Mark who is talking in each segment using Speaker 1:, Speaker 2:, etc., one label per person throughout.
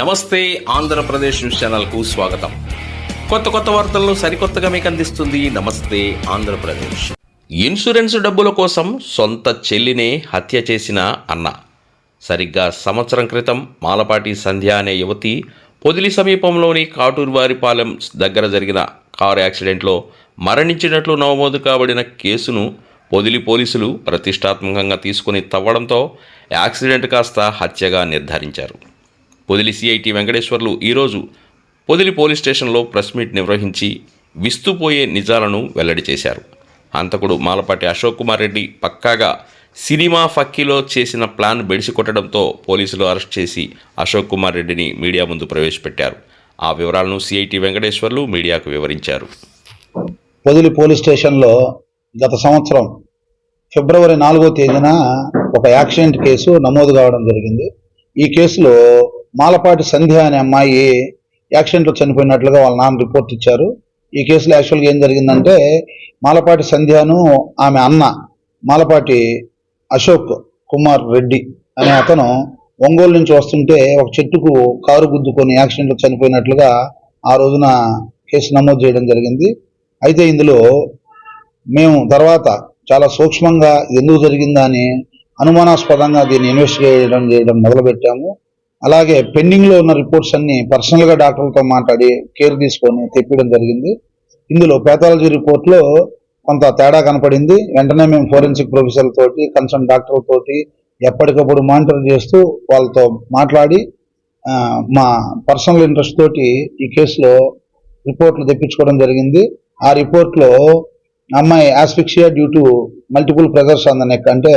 Speaker 1: నమస్తే ఆంధ్రప్రదేశ్ న్యూస్ ఛానల్కు స్వాగతం. కొత్త కొత్త వార్తలను సరికొత్తగా మీకు అందిస్తుంది నమస్తే ఆంధ్రప్రదేశ్. ఇన్సూరెన్స్ డబ్బుల కోసం సొంత చెల్లినే హత్య చేసిన అన్న. సరిగ్గా సంవత్సరం క్రితం మాలపాటి సంధ్య అనే యువతి పొదిలి సమీపంలోని కాటూరువారిపాలెం దగ్గర జరిగిన కారు యాక్సిడెంట్లో మరణించినట్లు నమోదు కాబడిన కేసును పొదిలి పోలీసులు ప్రతిష్టాత్మకంగా తీసుకుని తవ్వడంతో యాక్సిడెంట్ కాస్త హత్యగా నిర్ధారించారు. పొదిలి సిఐటి వెంకటేశ్వర్లు ఈరోజు పొదిలి పోలీస్ స్టేషన్లో ప్రెస్ మీట్ నిర్వహించి విస్తుపోయే నిజాలను వెల్లడి చేశారు. అంతకుడు మాలపాటి అశోక్ కుమార్ రెడ్డి పక్కాగా సినిమా ఫక్కీలో చేసిన ప్లాన్ బెడిసి కొట్టడంతో పోలీసులు అరెస్ట్ చేసి అశోక్ కుమార్ రెడ్డిని మీడియా ముందు ప్రవేశపెట్టారు. ఆ వివరాలను సిఐటి వెంకటేశ్వర్లు మీడియాకు వివరించారు.
Speaker 2: పొదిలి పోలీస్ స్టేషన్లో గత సంవత్సరం ఫిబ్రవరి నాలుగో తేదీన ఒక యాక్సిడెంట్ కేసు నమోదు కావడం జరిగింది. ఈ కేసులో మాలపాటి సంధ్య అనే అమ్మాయి యాక్సిడెంట్లో చనిపోయినట్లుగా వాళ్ళ నాన్న రిపోర్ట్ ఇచ్చారు. ఈ కేసులో యాక్చువల్గా ఏం జరిగిందంటే మాలపాటి సంధ్యను ఆమె అన్న మాలపాటి అశోక్ కుమార్ రెడ్డి అనే అతను ఒంగోలు నుంచి వస్తుంటే ఒక చెట్టుకు కారు గుద్దుకొని యాక్సిడెంట్లో చనిపోయినట్లుగా ఆ రోజున కేసు నమోదు చేయడం జరిగింది. అయితే ఇందులో మేము తర్వాత చాలా సూక్ష్మంగా ఇది ఎందుకు జరిగిందా అని అనుమానాస్పదంగా దీన్ని ఇన్వెస్టిగేట్ చేయడం చేయడం మొదలుపెట్టాము. అలాగే పెండింగ్లో ఉన్న రిపోర్ట్స్ అన్ని పర్సనల్గా డాక్టర్లతో మాట్లాడి కేర్ తీసుకొని తెప్పించడం జరిగింది. ఇందులో పేథాలజీ రిపోర్ట్లో కొంత తేడా కనపడింది. వెంటనే మేము ఫోరెన్సిక్ ప్రొఫెసర్ తోటి కన్సర్న్ డాక్టర్ తోటి ఎప్పటికప్పుడు మానిటర్ చేస్తూ వాళ్ళతో మాట్లాడి మా పర్సనల్ ఇంట్రెస్ట్ తోటి ఈ కేసులో రిపోర్ట్లు తెప్పించుకోవడం జరిగింది. ఆ రిపోర్ట్లో అమ్మాయి asphyxia due to multiple pressures on కంటే అంటే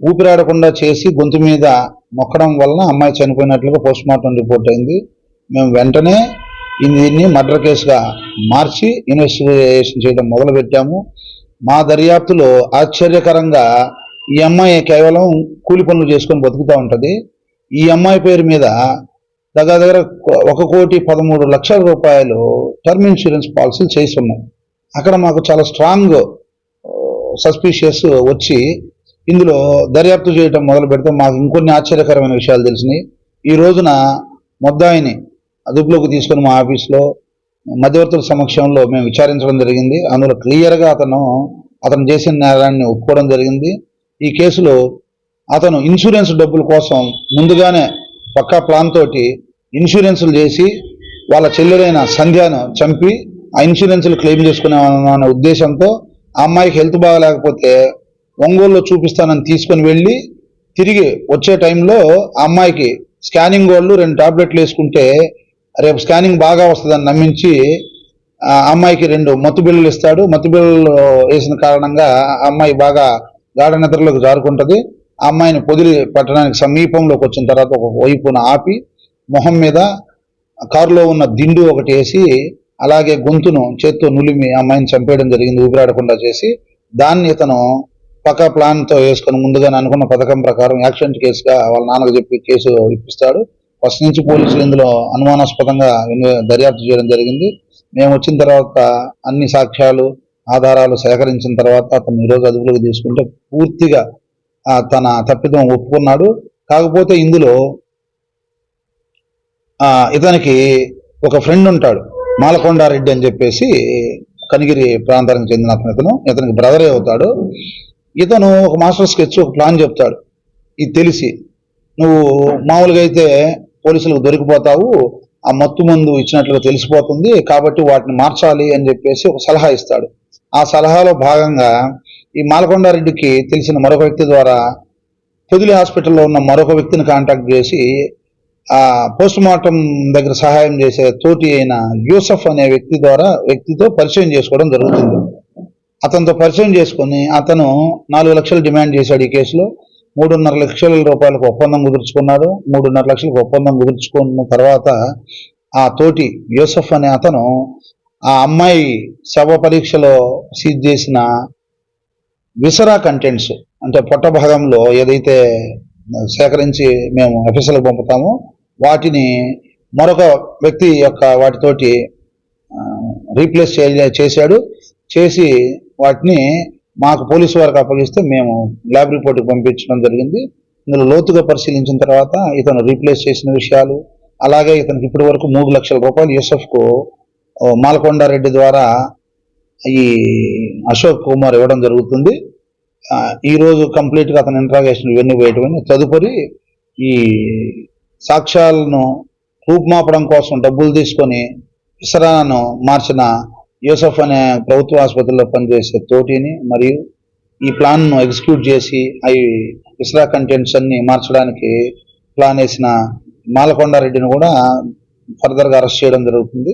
Speaker 2: ఊపిరాడకుండా చేసి గొంతు మీద మొక్కడం వలన అమ్మాయి చనిపోయినట్లుగా పోస్ట్ మార్టం రిపోర్ట్ అయింది. మేము వెంటనే దీన్ని మర్డర్ కేసుగా మార్చి ఇన్వెస్టిగేషన్ చేయడం మొదలుపెట్టాము. మా దర్యాప్తులో ఆశ్చర్యకరంగా ఈ అమ్మాయి కేవలం కూలి పనులు చేసుకొని బతుకుతూ ఉంటుంది. ఈ అమ్మాయి పేరు మీద దగ్గర దగ్గర ఒక కోటి పదమూడు లక్షల రూపాయలు టర్మ్ ఇన్సూరెన్స్ పాలసీలు చేసి ఉన్నాయి అక్కడ మాకు చాలా స్ట్రాంగ్ సస్పీషియస్ వచ్చి ఇందులో దర్యాప్తు చేయటం మొదలు పెడితే మాకు ఇంకొన్ని ఆశ్చర్యకరమైన విషయాలు తెలిసినాయి. ఈ రోజున ముద్దాయిని అదుపులోకి తీసుకొని మా ఆఫీస్లో మధ్యవర్తుల సమక్షంలో మేము విచారించడం జరిగింది. అందులో క్లియర్గా అతను అతను చేసిన నేరాన్ని ఒప్పుకోవడం జరిగింది. ఈ కేసులో అతను ఇన్సూరెన్స్ డబ్బుల కోసం ముందుగానే పక్కా ప్లాన్ తోటి ఇన్సూరెన్సులు చేసి వాళ్ళ చెల్లెలైన సంధ్యను చంపి ఆ ఇన్సూరెన్సులు క్లెయిమ్ చేసుకునే ఉద్దేశంతో ఆ అమ్మాయికి హెల్త్ బాగాలేకపోతే ఒంగోలులో చూపిస్తానని తీసుకొని వెళ్ళి తిరిగి వచ్చే టైంలో ఆ అమ్మాయికి స్కానింగ్ వాళ్ళు రెండు టాబ్లెట్లు వేసుకుంటే రేపు స్కానింగ్ బాగా వస్తుందని నమ్మించి ఆ అమ్మాయికి రెండు మత్తు బిళ్ళలు ఇస్తాడు. మత్తు బిళ్ళలు వేసిన కారణంగా ఆ అమ్మాయి బాగా గాఢ నిద్రలోకి జారుకుంటుంది. ఆ అమ్మాయిని పొదిలి పట్టణానికి సమీపంలోకి వచ్చిన తర్వాత ఒక వైపున ఆపి మొహం మీద కారులో ఉన్న దిండు ఒకటి వేసి అలాగే గొంతును చేత్తో నులిమి అమ్మాయిని చంపేయడం జరిగింది. ఊపిరాడకుండా చేసి దాన్ని ఇతను పక్క ప్లాన్తో వేసుకొని ముందుగానే అనుకున్న పథకం ప్రకారం యాక్సిడెంట్ కేసుగా వాళ్ళ నాన్నకు చెప్పి కేసు ఇప్పిస్తాడు. ఫస్ట్ నుంచి పోలీసులు ఇందులో అనుమానాస్పదంగా దర్యాప్తు చేయడం జరిగింది. మేము వచ్చిన తర్వాత అన్ని సాక్ష్యాలు ఆధారాలు సేకరించిన తర్వాత అతను ఈరోజు అదుపులోకి తీసుకుంటే పూర్తిగా తన తప్పిదం ఒప్పుకున్నాడు. కాకపోతే ఇందులో ఇతనికి ఒక ఫ్రెండ్ ఉంటాడు మాలకొండారెడ్డి అని చెప్పేసి కనిగిరి ప్రాంతానికి చెందిన అతను. ఇతను ఇతనికి బ్రదరే అవుతాడు. ఇతను ఒక మాస్టర్ స్కెచ్ ఒక ప్లాన్ చెప్తాడు. ఇది తెలిసి. నువ్వు మామూలుగా అయితే పోలీసులకు దొరికిపోతావు ఆ మత్తు మందు ఇచ్చినట్లుగా తెలిసిపోతుంది కాబట్టి వాటిని మార్చాలి అని చెప్పేసి ఒక సలహా ఇస్తాడు. ఆ సలహాలో భాగంగా ఈ మాలకొండారెడ్డికి తెలిసిన మరొక వ్యక్తి ద్వారా పొదిలి హాస్పిటల్లో ఉన్న మరొక వ్యక్తిని కాంటాక్ట్ చేసి ఆ పోస్ట్ మార్టం దగ్గర సహాయం చేసే తోటి అయిన యూసఫ్ అనే వ్యక్తి ద్వారా వ్యక్తితో పరిచయం చేసుకోవడం జరుగుతుంది. అతనితో పరిచయం చేసుకుని అతను నాలుగు లక్షలు డిమాండ్ చేశాడు ఈ కేసులో. మూడున్నర లక్షల రూపాయలకు ఒప్పందం కుదుర్చుకున్నాడు. మూడున్నర లక్షలకు ఒప్పందం కుదుర్చుకున్న తర్వాత ఆ తోటి యూసఫ్ అనే అతను ఆ అమ్మాయి శవ పరీక్షలో సీజ్ చేసిన విసరా కంటెంట్స్ అంటే పొట్ట భాగంలో ఏదైతే సేకరించి మేము ఆఫీసులకు పంపుతామో వాటిని మరొక వ్యక్తి యొక్క వాటితోటి రీప్లేస్ చేశాడు. చేసి వాటిని మాకు పోలీసు వారికి అప్పగిస్తే మేము ల్యాబ్ రిపోర్ట్కి పంపించడం జరిగింది. ఇందులో లోతుగా పరిశీలించిన తర్వాత ఇతను రీప్లేస్ చేసిన విషయాలు అలాగే ఇతనికి ఇప్పటి వరకు మూడు లక్షల రూపాయలు యూసఫ్కు మాలకొండారెడ్డి ద్వారా ఈ అశోక్ కుమార్ ఇవ్వడం జరుగుతుంది. ఈరోజు కంప్లీట్గా అతను అతని ఇంట్రాగేషన్ ఇవన్నీ వేయటమని తదుపరి ఈ సాక్ష్యాలను రూపుమాపడం కోసం డబ్బులు తీసుకొని ఇసరాను మార్చిన యూసఫ్ అనే ప్రభుత్వ ఆసుపత్రిలో పనిచేసే తోటిని మరియు ఈ ప్లాన్ను ఎగ్జిక్యూట్ చేసి అవి ఇస్రా కంటెంట్స్ అన్ని మార్చడానికి ప్లాన్ వేసిన మాలకొండారెడ్డిని కూడా ఫర్దర్గా అరెస్ట్ చేయడం జరుగుతుంది.